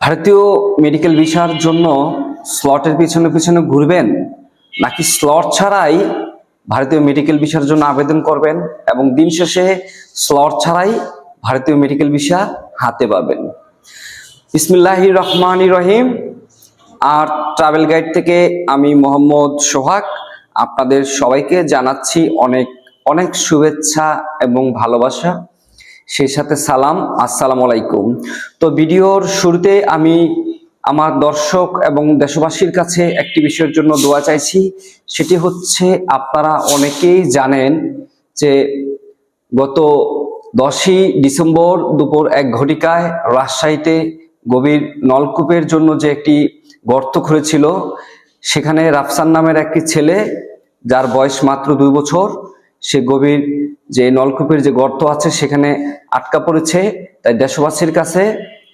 ভারতীয় মেডিকেল ভিসার জন্য স্লটের পিছনে পিছনে ঘুরবেন, নাকি স্লট ছাড়াই ভারতীয় মেডিকেল ভিসার জন্য আবেদন করবেন এবং দিন শেষে স্লট ছাড়াই ভারতীয় মেডিকেল ভিসা হাতে পাবেন। বিসমিল্লাহ রহমান রহিম। আর ট্রাভেল গাইড থেকে আমি মোহাম্মদ সোহাগ, আপনাদের সবাইকে জানাচ্ছি অনেক অনেক শুভেচ্ছা এবং ভালোবাসা। সেই সাথে সালাম, আসসালামু আলাইকুম। তো ভিডিওর শুরুতে আমি আমার দর্শক এবং দেশবাসীর কাছে একটি বিষয়ের জন্য দোয়া চাইছি। সেটি হচ্ছে, আপনারা অনেকেই জানেন যে গত দশই ডিসেম্বর দুপুর এক ঘটিকায় রাজশাহীতে গভীর নলকূপের জন্য যে একটি গর্ত খুঁড়েছিল সেখানে রাফসান নামের একটি ছেলে, যার বয়স মাত্র দুই বছর, সে গভীর যে নলকূপের যে গর্ত আছে সেখানে আটকা পড়েছে। তাই দেশবাসীর কাছে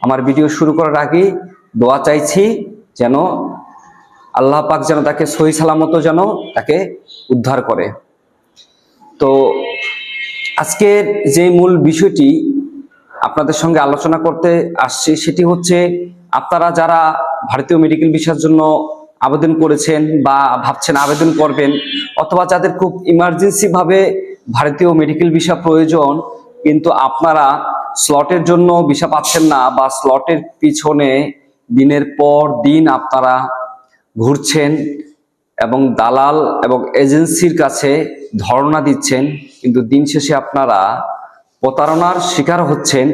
আমার ভিডিও শুরু করার আগে দোয়া চাইছি যেন আল্লাহ পাক যেন তাকে সহি সালামত যেন তাকে উদ্ধার করে। তো আজকের যে মূল বিষয়টি আপনাদের সঙ্গে আলোচনা করতে আসছি সেটি হচ্ছে আপনারা যারা ভারতীয় মেডিকেল ভিসার জন্য আবেদন করেছেন বা ভাবছেন আবেদন করবেন অথবা যাদের খুব ইমার্জেন্সি ভাবে ভারতীয় মেডিকেল ভিসা প্রয়োজন, কিন্তু আপনারা স্লটের জন্য ভিসা পাচ্ছেন না বা স্লটের পিছনে দিনের পর দিন আপনারা ঘুরছেন এবং দালাল এবং এজেন্সির কাছে ধর্ণা দিচ্ছেন, কিন্তু দিন শেষে আপনারা প্রতারণার শিকার হচ্ছেন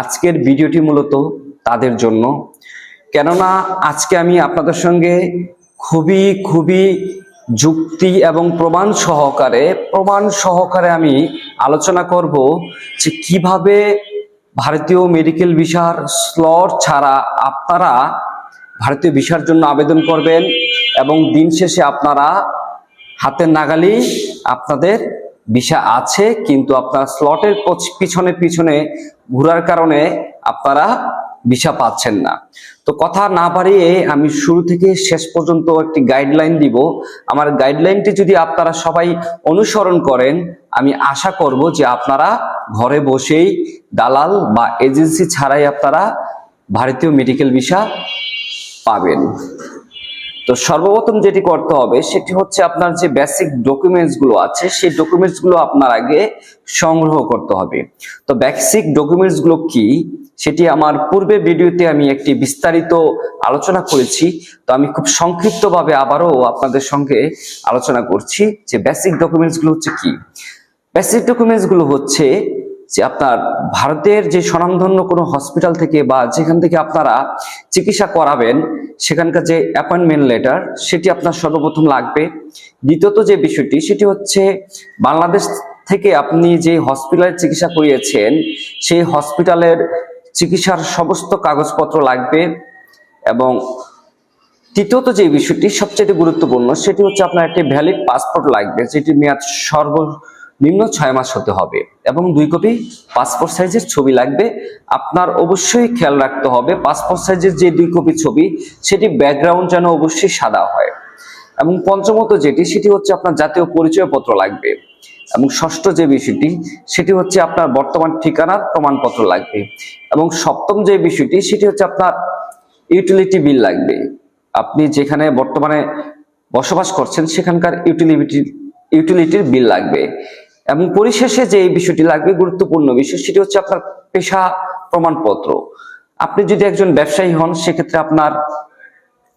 আজকের ভিডিওটি মূলত তাদের জন্য। কেননা আজকে আমি আপনাদের সঙ্গে খুবই খুবই যুক্তি এবং প্রমাণ সহকারে প্রমাণ সহকারে আমি আলোচনা করব যে কীভাবে ভারতীয় মেডিকেল ভিসার স্লট ছাড়া আপনারা ভারতীয় ভিসার জন্য আবেদন করবেন এবং দিন শেষে আপনারা হাতের নাগালি আপনাদের ভিসা আছে, কিন্তু আপনার স্লটের পিছনে পিছনে ঘোরার কারণে আপনারা ভিসা পাচ্ছেন না। তো কথা না বাড়িয়ে আমি শুরু থেকে শেষ পর্যন্ত একটি গাইডলাইন দিব। আমার গাইডলাইনটি যদি আপনারা সবাই অনুসরণ করেন, আমি আশা করব যে আপনারা ঘরে বসেই দালাল বা এজেন্সি ছাড়াই আপনারা ভারতীয় মেডিকেল ভিসা পাবেন। তো সর্বপ্রথম যেটি করতে হবে, সেটি হচ্ছে আপনার যে বেসিক ডকুমেন্টসগুলো আছে, সেই ডকুমেন্টসগুলো আপনার আগে সংগ্রহ করতে হবে। তো বেসিক ডকুমেন্টসগুলো কি? সেটি আমার পূর্বে ভিডিওতে আমি একটি বিস্তারিত আলোচনা করেছি। তো আমি খুব সংক্ষিপ্তভাবে আবারও আপনাদের সঙ্গে আলোচনা করছি যে বেসিক ডকুমেন্টসগুলো হচ্ছে কি? বেসিক ডকুমেন্টসগুলো হচ্ছে যে আপনার ভারতের যে স্বনামধন্য কোনো হসপিটাল থেকে বা যেখান থেকে আপনারা চিকিৎসা করাবেন, সেখানকার যে অ্যাপয়েন্টমেন্ট লেটার সেটি আপনার সর্বপ্রথম লাগবে। দ্বিতীয়ত যে বিষয়টি, সেটি হচ্ছে বাংলাদেশ থেকে আপনি যে হসপিটালে চিকিৎসা করিয়েছেন, সেই হসপিটালের চিকিৎসার সমস্ত কাগজপত্র লাগবে এবং তৃতীয়ত যে বিষয়টি সবচেয়ে গুরুত্বপূর্ণ, সেটি হচ্ছে আপনার একটি ভ্যালিড পাসপোর্ট লাগবে যেটির মেয়াদ সর্বনিম্ন ছয় মাস হতে হবে এবং দুই কপি পাসপোর্ট সাইজের ছবি লাগবে। আপনার অবশ্যই খেয়াল রাখতে হবে পাসপোর্ট সাইজের যে দুই কপি ছবি, সেটি ব্যাকগ্রাউন্ড যেন অবশ্যই সাদা হয়। এবং পঞ্চমত যেটি, সেটি হচ্ছে আপনার জাতীয় পরিচয়পত্র লাগবে। এবং ষষ্ঠ যে বিষয়টি, সেটি হচ্ছে আপনার বর্তমান ঠিকানার প্রমাণপত্র লাগবে। এবং সপ্তম যে বিষয়টি, সেটি হচ্ছে আপনার ইউটিলিটি বিল লাগবে। আপনি যেখানে বর্তমানে বসবাস করছেন, সেখানকার ইউটিলিটি ইউটিলিটির বিল লাগবে। এবং পরিশেষে যে বিষয়টি লাগবে, গুরুত্বপূর্ণ বিষয়, সেটি হচ্ছে আপনার পেশা প্রমাণপত্র। আপনি যদি একজন ব্যবসায়ী হন, সেক্ষেত্রে আপনার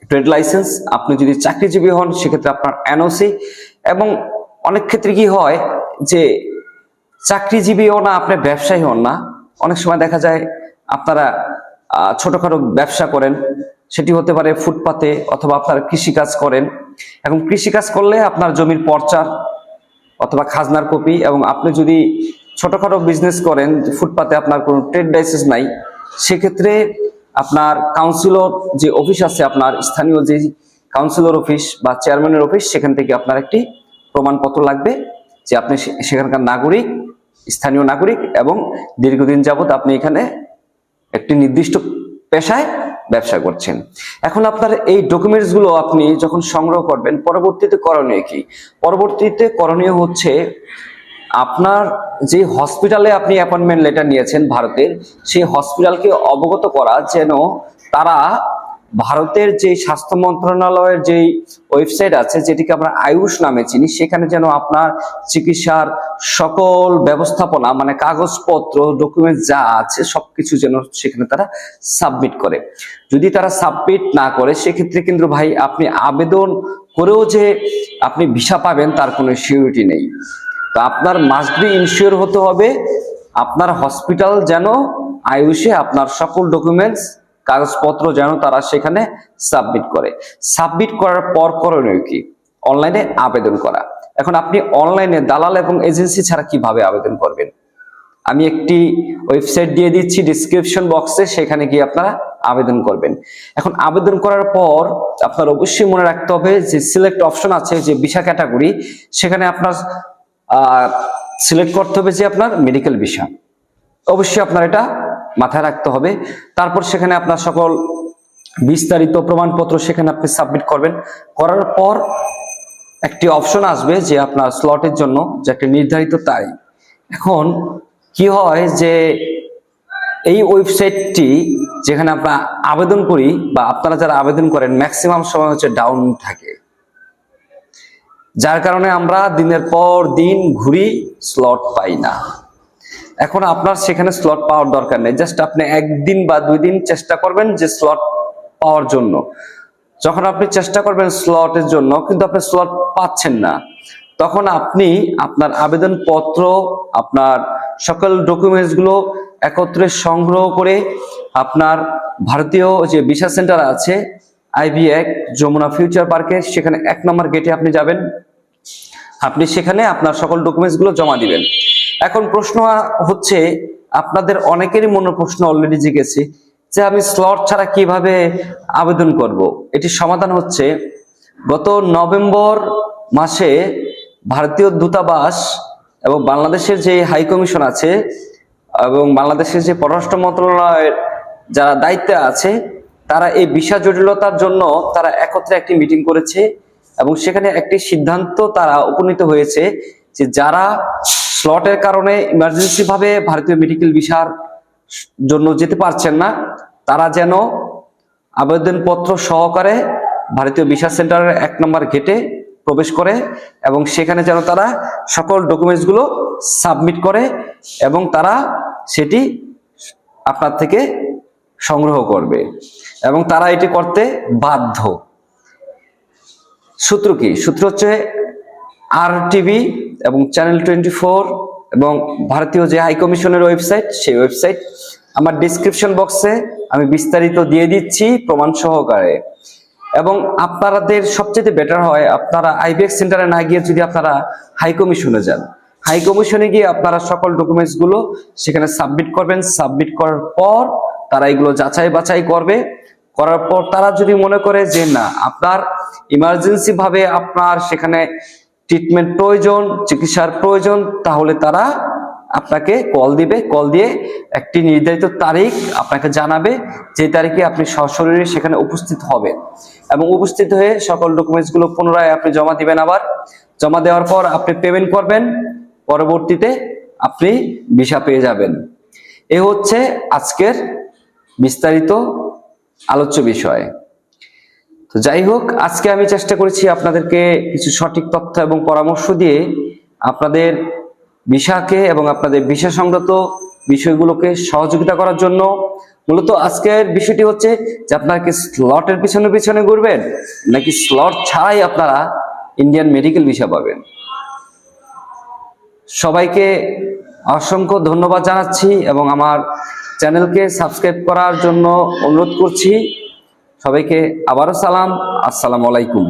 ট্রেড লাইসেন্স, আপনি যদি চাকরিজীবী হন, সেক্ষেত্রে আপনার এনওসি এবং অনেক ক্ষেত্রে কি হয় যে চাকরিজীবী চাকরিজীবীও না, আপনি ব্যবসায়ী হন না। অনেক সময় দেখা যায় আপনারা ছোটখাটো ব্যবসা করেন, সেটি হতে পারে ফুটপাতে অথবা আপনার কৃষিকাজ করেন এখন কৃষিকাজ করলে আপনার জমির পর্চার অথবা খাজনার কপি এবং আপনি যদি ছোটখাটো বিজনেস করেন, ফুটপাতে আপনার কোনো ট্রেড লাইসেন্স নাই, সেক্ষেত্রে আপনার কাউন্সিলর যে অফিস আছে, আপনার স্থানীয় যে কাউন্সিলর অফিস বা চেয়ারম্যানের অফিস সেখান থেকে আপনার একটি প্রমাণপত্র লাগবে যে আপনি সেখানকার নাগরিক, স্থানীয় নাগরিক এবং দীর্ঘদিন যাবৎ আপনি এখানে একটি নির্দিষ্ট পেশায় ব্যবসা করছেন। এখন আপনার এই ডকুমেন্টসগুলো আপনি যখন সংগ্রহ করবেন, পরবর্তীতে করণীয় কি? পরবর্তীতে করণীয় হচ্ছে আপনার যে হসপিটালে আপনি অ্যাপয়েন্টমেন্ট লেটার নিয়েছেন ভারতের সেই হসপিটালকে অবগত করা যেন তারা ভারতের যে স্বাস্থ্য মন্ত্রণালয়ের যে ওয়েবসাইট আছে, যেটিকে আমরা আয়ুষ নামে চিনি, সেখানে যেন আপনার চিকিৎসার সকল ব্যবস্থাপনা মানে কাগজপত্র ডকুমেন্ট যা আছে, সবকিছু যেন সেখানে তারা সাবমিট করে। যদি তারা সাবমিট না করে, সেক্ষেত্রে কিন্তু ভাই, আপনি আবেদন করেও যে আপনি ভিসা পাবেন, তার কোনো সিউরিটি নেই। তো আপনার মাস্ট বি ইনশিওর হতে হবে। আপনার হসপিটাল যেন আয়ুষে আপনার সকল ডকুমেন্টস কাগজপত্র যেন তারা সেখানে সাবমিট করে। সাবমিট করার পর করণীয় কি? অনলাইনে আবেদন করা। এখন আপনি অনলাইনে দালাল এবং এজেন্সি ছাড়া কীভাবে আবেদন করবেন? আমি একটি ওয়েবসাইট দিয়ে দিচ্ছি ডিসক্রিপশন বক্সে সেখানে গিয়ে আপনারা আবেদন করবেন। এখন আবেদন করার পর আপনার অবশ্যই মনে রাখতে হবে যে সিলেক্ট অপশন আছে যে ভিসা ক্যাটাগরি সেখানে আপনার সিলেক্ট করতে হবে যে আপনার মেডিকেল বিষয়। অবশ্যই আপনার এটা মাথায় রাখতে হবে। তারপর সেখানে আপনার সকল বিস্তারিত প্রমাণপত্র সেখানে আপনি সাবমিট করবেন। করার পর একটি অপশন আসবে যে আপনার স্লটের জন্য যে একটা নির্ধারিত তারিখ। এখন কি হয় যে এই ওয়েবসাইটটি যেখানে আমরা আবেদন করি বা আপনারা যারা আবেদন করেন ম্যাক্সিমাম সময় হচ্ছে ডাউন থাকে। যার কারণে আমরা দিনের পর দিন ঘুরি স্লট পাই না। এখন আপনার সেখানে স্লট পাওয়ার দরকার নেই। জাস্ট আপনি একদিন বা দুই দিন চেষ্টা করবেন যে স্লট পাওয়ার জন্য। যখন আপনি চেষ্টা করবেন স্লটের জন্য, কিন্তু আপনি স্লট পাচ্ছেন না, তখন আপনি আপনার আবেদনপত্র, আপনার সকল ডকুমেন্টসগুলো একত্রে সংগ্রহ করে আপনার ভারতীয় যে ভিসা সেন্টার আছে আইভি এক যমুনা ফিউচার পার্কে সেখানে এক নম্বর গেটে আপনি যাবেন। আপনি সেখানে আপনার সকল ডকুমেন্টসগুলো জমা দিবেন। এখন প্রশ্ন হচ্ছে, আপনাদের অনেকেরই মনে প্রশ্ন অলরেডি জিজ্ঞেসে যে আমি স্লট ছাড়া কীভাবে আবেদন করব। এটি সমাধান হচ্ছে, গত নভেম্বর মাসে ভারতীয় দূতাবাস এবং বাংলাদেশের যে হাই কমিশন আছে এবং বাংলাদেশের যে পররাষ্ট্র মন্ত্রণালয়ের যারা দায়িত্বে আছে, তারা এই ভিসা জটিলতার জন্য তারা একত্রে একটি মিটিং করেছে। এবং সেখানে একটি সিদ্ধান্ত তারা উপনীত হয়েছে যে যারা স্লটের কারণে ইমার্জেন্সি ভাবে ভারতীয় মেডিকেল ভিসার জন্য যেতে পারছেন না, তারা যেন আবেদনপত্র সহকারে ভারতীয় ভিসা সেন্টারের এক নম্বর গেটে প্রবেশ করে এবং সেখানে যেন তারা সকল ডকুমেন্টসগুলো সাবমিট করে এবং তারা সেটি আপনার থেকে সংগ্রহ করবে এবং তারা এটি করতে বাধ্য। সূত্র কি? সূত্র হচ্ছে আর টিভি এবং চ্যানেল টোয়েন্টি ফোর এবং ভারতীয় যে হাই কমিশনের ওয়েবসাইট সেই ওয়েবসাইট আমার ডিসক্রিপশন বক্সে আমি বিস্তারিত দিয়ে দিচ্ছি প্রমাণ সহকারে। এবং আপনাদের সবচেয়ে বেটার হয়, আপনারা আইবিএক্স সেন্টারে না গিয়ে যদি আপনারা হাই কমিশনে যান। হাই কমিশনে গিয়ে আপনারা সকল ডকুমেন্টসগুলো সেখানে সাবমিট করবেন। সাবমিট করার পর তারা এগুলো যাচাই বাছাই করবে। করার পর তারা যদি মনে করে যে না, আপনার ইমার্জেন্সি ভাবে আপনার সেখানে ট্রিটমেন্ট প্রয়োজন, চিকিৎসার প্রয়োজন, তাহলে তারা আপনাকে কল দিবে। কল দিয়ে একটি নির্ধারিত তারিখ আপনাকে জানাবে যে তারিখে আপনি সশরীরে সেখানে উপস্থিত হবে এবং উপস্থিত হয়ে সকল ডকুমেন্টসগুলো পুনরায় আপনি জমা দিবেন আবার। জমা দেওয়ার পর আপনি পেমেন্ট করবেন। পরবর্তীতে আপনি ভিসা পেয়ে যাবেন। এ হচ্ছে আজকের বিস্তারিত আলোচ্য বিষয়। তো যাই হোক, আজকে আমি চেষ্টা করেছি আপনাদেরকে কিছু সঠিক তথ্য এবং পরামর্শ দিয়ে আপনাদের ভিসাকে এবং আপনাদের ভিসা বিষয়গুলোকে সহযোগিতা করার জন্য। মূলত আজকের বিষয়টি হচ্ছে যে আপনারা কি স্লটের পিছনে পিছনে ঘুরবেন, নাকি স্লট ছাড়াই আপনারা ইন্ডিয়ান মেডিকেল ভিসা পাবেন? সবাইকে অসংখ্য ধন্যবাদ জানাচ্ছি এবং আমার চ্যানেলকে সাবস্ক্রাইব করার জন্য অনুরোধ করছি। সবাইকে আবারও সালাম। আসসালামু আলাইকুম।